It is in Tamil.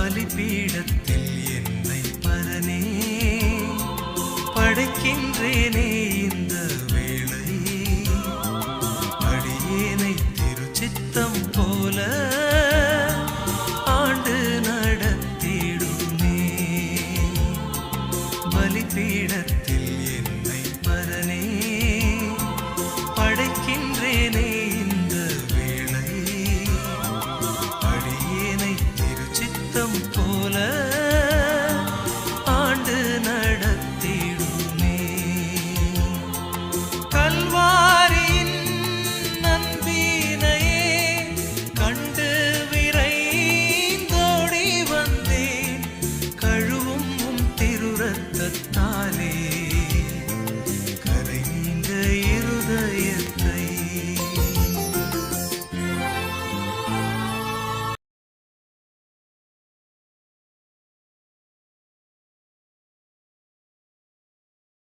பலிபீடத்தில் என்னை பரனே படைக்கின்றேனே இந்த வேளை அடியேனை திருச்சித்தம் போல ஆண்டு நடத்திடுமே. பலிபீடத்தில் என்னை சித்தம் போல ஆண்டு நடத்திடுமே. கல்வாரியின் நம்பினையே கண்டு விரைந்தோடி வந்தேன். கழுவும் திருரத்தத்தான்